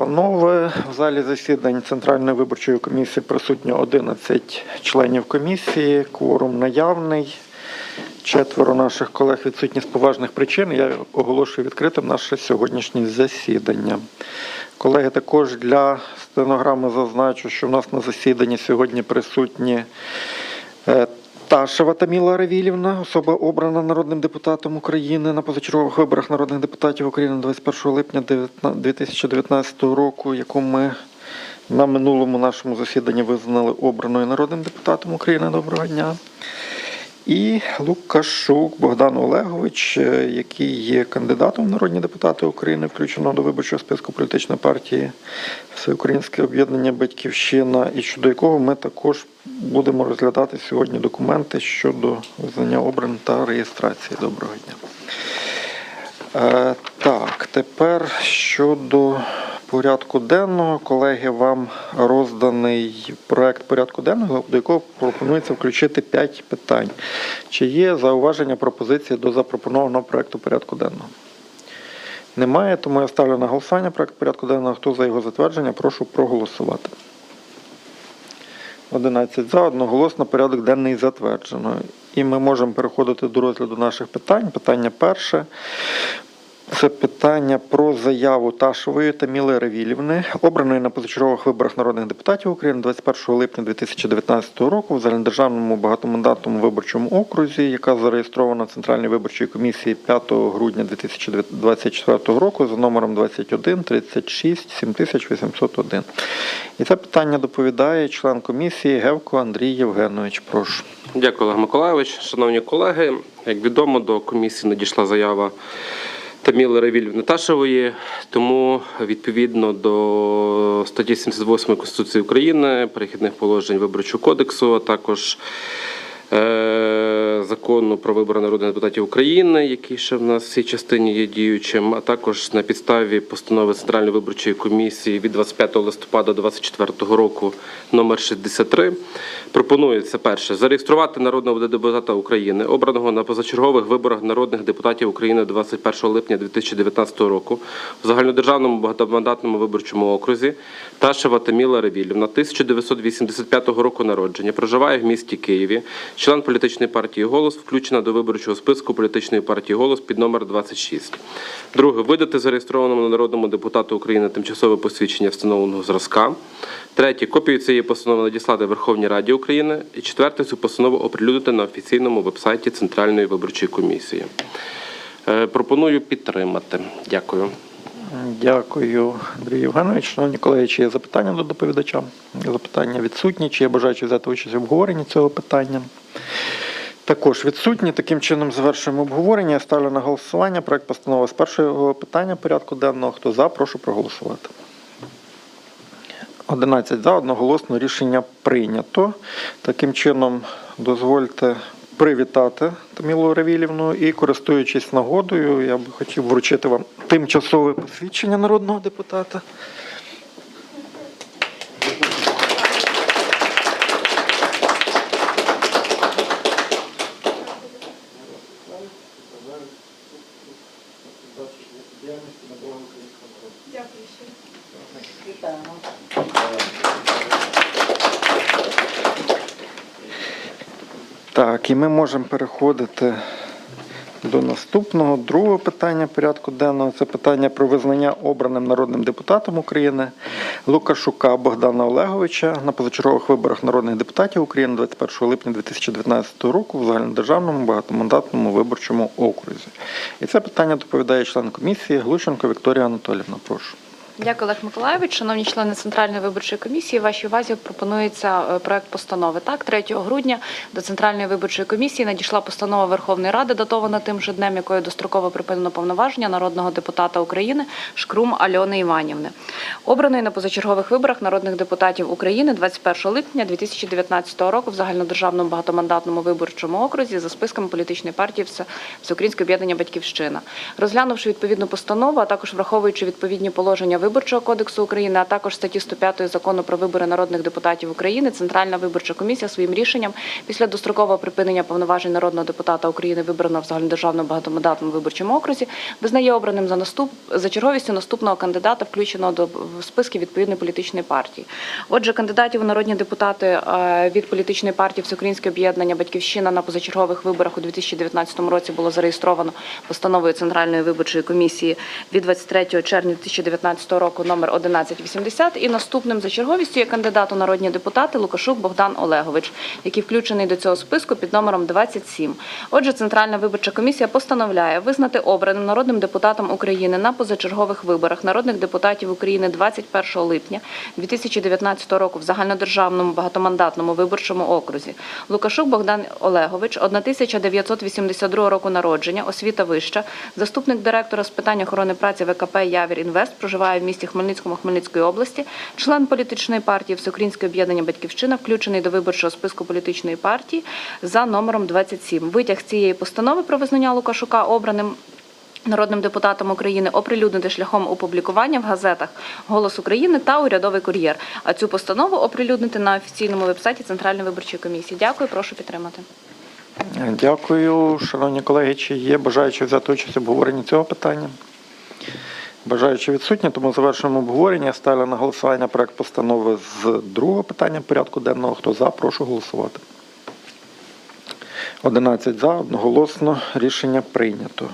панове, в залі засідань Центральної виборчої комісії присутньо 11 членів комісії, кворум наявний. Четверо наших колег відсутні з поважних причин. Я оголошую відкритим наше сьогоднішнє засідання. Колеги, також для стенограми зазначу, що в нас на засіданні сьогодні присутні е, Таміла Равілівна, особа обрана народним депутатом України на позачергових виборах народних депутатів України 21 липня 2019 року, яку ми на минулому нашому засіданні визнали обраною народним депутатом України. Доброго дня. І Лукашук Богдан Олегович, е, який є кандидатом в народні депутати України, включеного до виборчого списку політичної партії Всеукраїнське об'єднання Батьківщина, і щодо якого ми також будемо розглядати сьогодні документи щодо визнання обрань та реєстрації. Доброго дня. Е, так, тепер щодо порядку денного, колеги, вам розданий проект порядку денного, до якого пропонується включити 5 питань. Чи є зауваження пропозиції до запропонованого проекту порядку денного? Немає, тому я ставлю на голосування проект порядку денного. Хто за його затвердження, прошу проголосувати. 11 за, одноголосно порядок денний затверджено. І ми можемо переходити до розгляду наших питань. Питання перше. Це питання про заяву Ташової Таміли Равілівни, обраної на позачергових виборах народних депутатів України 21 липня 2019 року в загальнодержавному багатомандатному виборчому окрузі, яка зареєстрована в Центральній виборчій комісії 5 грудня 2024 року за номером 21 36 7801. І це питання доповідає член комісії Гевко Андрій Євгенович. Прошу. Дякую, Олег Миколайович. Шановні колеги, як відомо, до комісії надійшла заява Таміли Равіль Наташевої, тому відповідно до статті 78 Конституції України, перехідних положень Виборчого кодексу, а також закону про вибори народних депутатів України, який ще в нас в цій частині є діючим, а також на підставі постанови Центральної виборчої комісії від 25 листопада 2024 року номер 63 пропонується перше зареєструвати народного депутата України, обраного на позачергових виборах народних депутатів України 21 липня 2019 року в загальнодержавному багатомандатному виборчому окрузі Ташева Таміла Ревілівна 1985 року народження, проживає в місті Києві, член політичної партії Голос, включена до виборчого списку політичної партії Голос під номер 26. Друге видати зареєстрованому народному депутату України тимчасове посвідчення встановленого зразка. Третє копію цієї постанови надіслати Верховній Раді України. І четверте цю постанову оприлюднити на офіційному вебсайті Центральної виборчої комісії. Е, Пропоную підтримати. Дякую. Дякую, Андрій Євгенович. Шановні колеги, чи є запитання до доповідача? Запитання відсутні. Чи є бажаючі взяти участь в обговоренні цього питання? Також відсутні. Таким чином завершуємо обговорення. Я ставлю на голосування проект постанови з першого питання порядку денного. Хто за, прошу проголосувати. 11 за, одноголосно рішення прийнято. Таким чином, дозвольте привітати Тамілу Равілівну і, користуючись нагодою, я би хотів вручити вам тимчасове посвідчення народного депутата. Так, і ми можемо переходити до наступного другого питання порядку денного. Це питання про визнання обраним народним депутатом України Лукашука Богдана Олеговича на позачергових виборах народних депутатів України 21 липня 2019 року в загальнодержавному багатомандатному виборчому окрузі. І це питання доповідає член комісії Глущенко Вікторія Анатолівна. Прошу. Дякую, Олег Миколаївич. Шановні члени Центральної виборчої комісії, вашій увазі пропонується е, проект постанови. Так, 3 грудня до Центральної виборчої комісії надійшла постанова Верховної Ради, датована тим же днем, якою достроково припинено повноваження народного депутата України Шкрум Альони Іванівни, обраної на позачергових виборах народних депутатів України 21 липня 2019 року в загальнодержавному багатомандатному виборчому окрузі за списками політичної партії Всеукраїнське об'єднання Батьківщина. Розглянувши відповідну постанову, а також враховуючи відповідні положення Виборчого кодексу України, а також статті 105 закону про вибори народних депутатів України, Центральна виборча комісія своїм рішенням після дострокового припинення повноважень народного депутата України, вибраного в загальнодержавному багатомандатному виборчому окрузі, визнає обраним за наступ за черговістю наступного кандидата, включеного до списки відповідної політичної партії. Отже, кандидатів у народні депутати е, від політичної партії Всеукраїнське об'єднання Батьківщина на позачергових виборах у 2019 році було зареєстровано постановою Центральної виборчої комісії від 23 червня 2019 року номер 1180. І наступним за черговістю є кандидат у народні депутати Лукашук Богдан Олегович, який включений до цього списку під номером 27. Отже, Центральна виборча комісія постановляє визнати обраним народним депутатом України на позачергових виборах народних депутатів України 21 липня 2019 року в загальнодержавному багатомандатному виборчому окрузі. Лукашук Богдан Олегович, 1982 року народження, освіта вища, заступник директора з питань охорони праці ВКП Явір Інвест, проживає в місті Хмельницькому Хмельницької області, член політичної партії Всеукраїнське об'єднання Батьківщина, включений до виборчого списку політичної партії за номером 27. Витяг цієї постанови про визнання Лукашука обраним Народним депутатом України оприлюднити шляхом опублікування в газетах Голос України та Урядовий кур'єр. А цю постанову оприлюднити на офіційному вебсайті Центральної виборчої комісії. Дякую, прошу підтримати. Дякую, шановні колеги. Чи є бажаючі взяти участь в обговоренні цього питання? Бажаючи відсутні, тому завершуємо обговорення. Ставлю на голосування проект постанови з другого питання порядку денного. Хто за, прошу голосувати. 11 за, одноголосно рішення прийнято.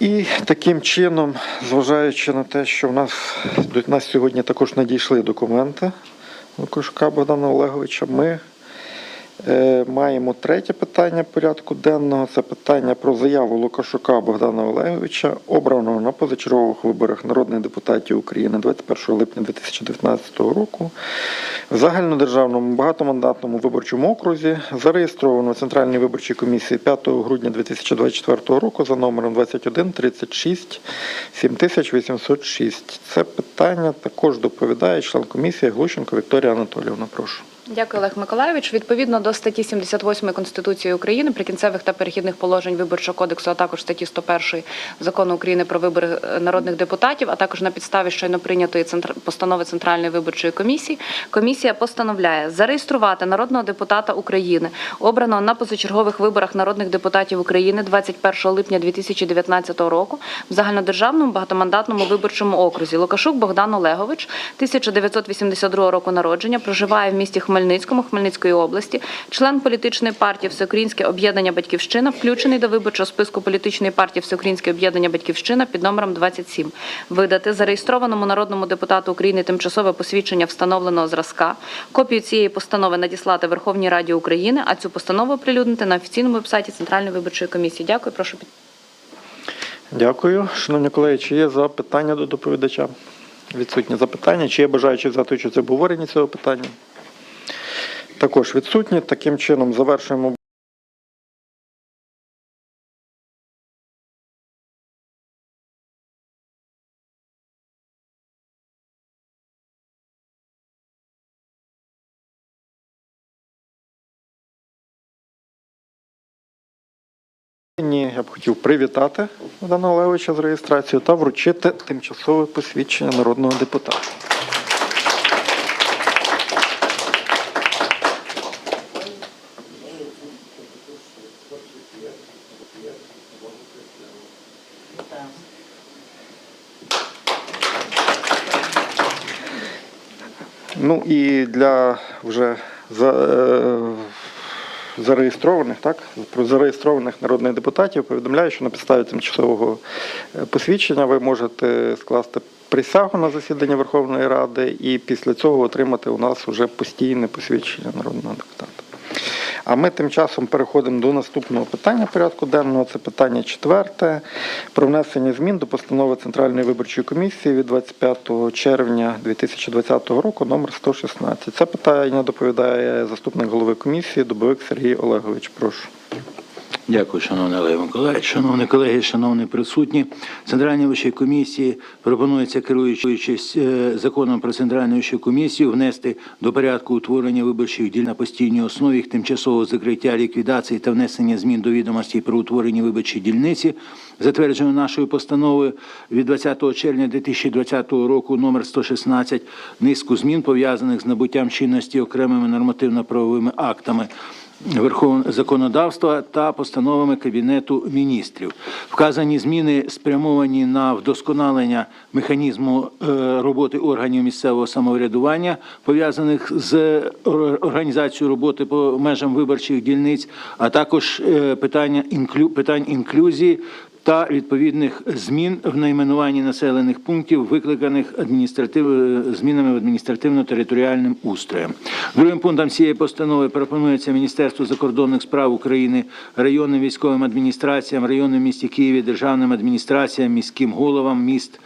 І таким чином, зважаючи на те, що в нас до нас сьогодні також надійшли документи Лукашка Богдана Олеговича, ми Маємо третє питання порядку денного. Це питання про заяву Лукашука Богдана Олеговича, обраного на позачергових виборах народних депутатів України 21 липня 2019 року в загальнодержавному багатомандатному виборчому окрузі, зареєстровано Центральній виборчій комісії 5 грудня 2024 року за номером 21 36 7806. Це питання також доповідає член комісії Глущенко Вікторія Анатоліївна. Прошу. Дякую, Олег Миколайович. Відповідно до статті 78 Конституції України, прикінцевих та перехідних положень Виборчого кодексу, а також статті 101 Закону України про вибори е, народних депутатів, а також на підставі щойно прийнятої постанови Центральної виборчої комісії, комісія постановляє зареєструвати народного депутата України, обраного на позачергових виборах народних депутатів України 21 липня 2019 року в загальнодержавному багатомандатному виборчому окрузі. Лукашук Богдан Олегович, 1982 року народження, проживає в місті Хмельницькому Хмельницької області, член політичної партії Всеукраїнське об'єднання Батьківщина, включений до виборчого списку політичної партії Всеукраїнське об'єднання Батьківщина під номером 27. Видати зареєстрованому народному депутату України тимчасове посвідчення встановленого зразка. Копію цієї постанови надіслати Верховній Раді України, а цю постанову оприлюднити на офіційному вебсайті Центральної виборчої комісії. Дякую, прошу під. Дякую. Шановні колеги, чи є запитання до доповідача? Відсутні запитання. Чи є бажаючі взяти участь в обговоренні цього питання? Також відсутні. Таким чином завершуємо. Я б хотів привітати Богдана Олеговича з реєстрацією та вручити тимчасове посвідчення народного депутата. Ну і для вже за, е, зареєстрованих, так, про зареєстрованих народних депутатів повідомляю, що на підставі тимчасового е, посвідчення ви можете скласти присягу на засідання Верховної Ради і після цього отримати у нас вже постійне посвідчення народного депутата. А ми тим часом переходимо до наступного питання порядку денного. Це питання четверте про внесення змін до постанови Центральної виборчої комісії від 25 червня 2020 року номер 116. Це питання доповідає заступник голови комісії Дубовик Сергій Олегович. Прошу. Дякую, шановний Олег Миколаївич. Шановні колеги, шановні присутні. Центральній вищій комісії пропонується, керуючись е, законом про центральну вищу комісію, внести до порядку утворення виборчих діль на постійній основі їх тимчасового закриття, ліквідації та внесення змін до відомостей про утворення виборчої дільниці, затверджено нашою постановою від 20 червня 2020 року номер 116, низку змін пов'язаних з набуттям чинності окремими нормативно-правовими актами. Верховного законодавства та постановами Кабінету міністрів. Вказані зміни спрямовані на вдосконалення механізму е, роботи органів місцевого самоврядування, пов'язаних з організацією роботи по межам виборчих дільниць, а також е, питання питань інклюзії та відповідних змін в найменуванні населених пунктів, викликаних адміністратив... змінами в адміністративно-територіальним устроєм. Другим пунктом цієї постанови пропонується Міністерству закордонних справ України, районним військовим адміністраціям, районним місті Києві, державним адміністраціям, міським головам міст,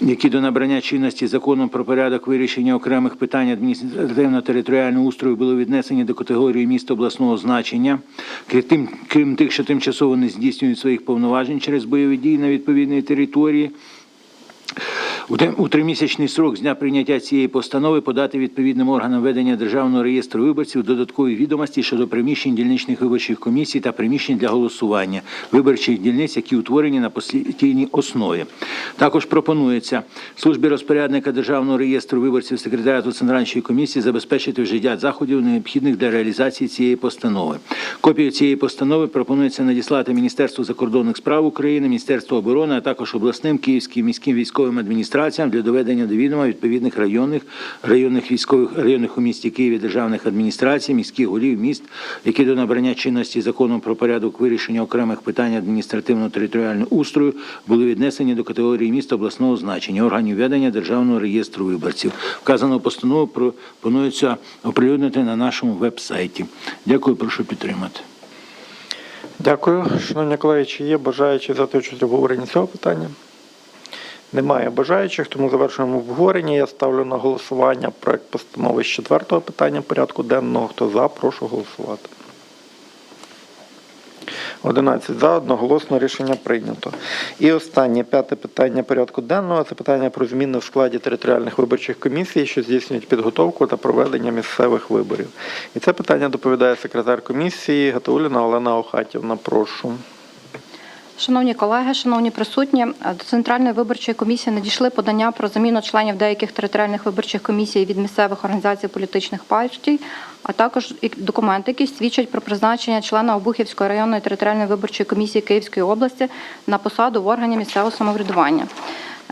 які до набрання чинності законом про порядок вирішення окремих питань адміністративно-територіального устрою були віднесені до категорії міст обласного значення, крім тих, що тимчасово не здійснюють своїх повноважень через бойові дії на відповідній території. У тримісячний срок з дня прийняття цієї постанови подати відповідним органам ведення державного реєстру виборців додаткові відомості щодо приміщень дільничних виборчих комісій та приміщень для голосування виборчих дільниць, які утворені на постійній основі. Також пропонується службі розпорядника державного реєстру виборців секретаріату Центральної комісії забезпечити вжиття заходів необхідних для реалізації цієї постанови. Копію цієї постанови пропонується надіслати Міністерству закордонних справ України, Міністерству оборони, а також обласним київським міським військовим адміністраціям для доведення до відома відповідних районних районних військових районних у місті Києві державних адміністрацій, міських голів міст, які до набрання чинності законом про порядок вирішення окремих питань адміністративно-територіального устрою були віднесені до категорії міст обласного значення органів ведення державного реєстру виборців. Вказану постанову пропонується оприлюднити на нашому веб-сайті. Дякую, прошу підтримати. Дякую. Шановні колеги, чи є бажаючі взяти обговоренні цього питання? Немає бажаючих, тому завершуємо обговорення. Я ставлю на голосування проект постанови з четвертого питання порядку денного. Хто за, прошу голосувати. 11 за, одноголосно рішення прийнято. І останнє п'яте питання порядку денного це питання про зміни в складі територіальних виборчих комісій, що здійснюють підготовку та проведення місцевих виборів. І це питання доповідає секретар комісії Гатауліна Олена Охатівна. Прошу. Шановні колеги, шановні присутні, до Центральної виборчої комісії надійшли подання про заміну членів деяких територіальних виборчих комісій від місцевих організацій політичних партій, а також документи, які свідчать про призначення члена Обухівської районної територіальної виборчої комісії Київської області на посаду в органі місцевого самоврядування.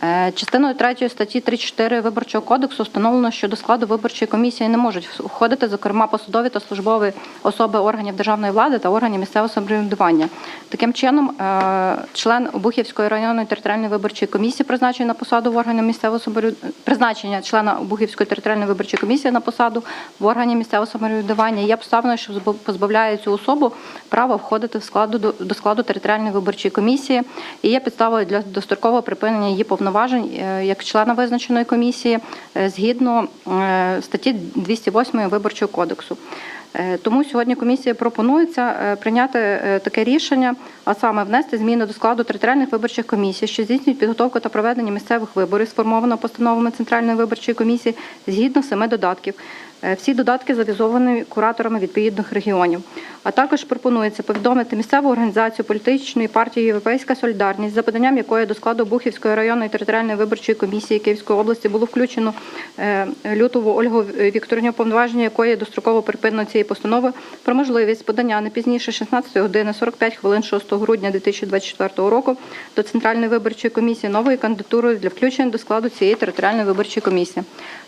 Е, Частиною 3 статті 34 Виборчого кодексу встановлено, що до складу виборчої комісії не можуть входити, зокрема, посадові та службові особи органів державної влади та органів місцевого самоврядування. Таким чином, е, член Обухівської районної територіальної виборчої комісії, призначений на посаду в органі місцевого самоврядування, призначення члена Обухівської територіальної виборчої комісії на посаду в органі місцевого самоврядування є обставиною, що позбавляє цю особу права входити в складу до складу територіальної виборчої комісії і є підставою для дострокового припинення її повноважень е, як члена визначеної комісії е, згідно е, статті 208 Виборчого кодексу. Тому сьогодні комісія пропонується прийняти таке рішення, а саме внести зміни до складу територіальних виборчих комісій, що здійснюють підготовку та проведення місцевих виборів, сформовано постановами Центральної виборчої комісії згідно семи додатків. Е, Всі додатки завізовані кураторами відповідних регіонів. А також пропонується повідомити місцеву організацію політичної партії Європейська Солідарність, за поданням якої до складу Бухівської районної територіальної виборчої комісії Київської області було включено е, Лютову Ольгу Вікторівну, повноваження якої достроково припинено цієї постанови про можливість подання не пізніше 16 години 45 хвилин 6 грудня 2024 року до Центральної виборчої комісії нової кандидатури для включення до складу цієї територіальної виборчої комісії.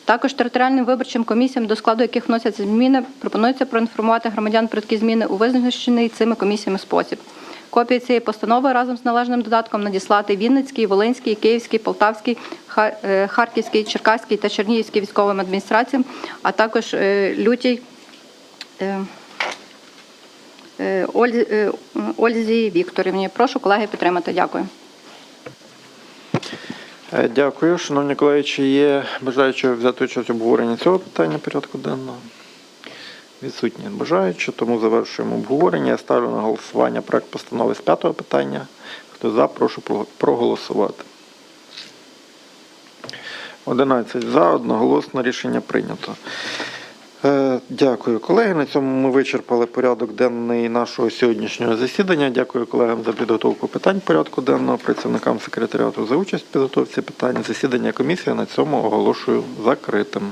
Також територіальним виборчим комісіям, до складу яких вносяться зміни, пропонується проінформувати громадян про такі зміни у визначений цими комісіями спосіб. Копії цієї постанови разом з належним додатком надіслати Вінницький, Волинський, Київський, Полтавський, е, Харківський, Черкаський та Чернігівський військовим адміністраціям, а також е, Лютій е, Ользі Вікторівні. Прошу колеги підтримати. Дякую. Е, Дякую. Шановні колеги, чи є бажаючі взяти участь обговорення цього питання порядку денного? Відсутні бажаючі, тому завершуємо обговорення. Я ставлю на голосування проект постанови з п'ятого питання. Хто за, прошу проголосувати. 11 за, одноголосно рішення прийнято. Е, Дякую, колеги. На цьому ми вичерпали порядок денний нашого сьогоднішнього засідання. Дякую колегам за підготовку питань порядку денного, працівникам секретаріату за участь в підготовці питань. Засідання комісії на цьому оголошую закритим.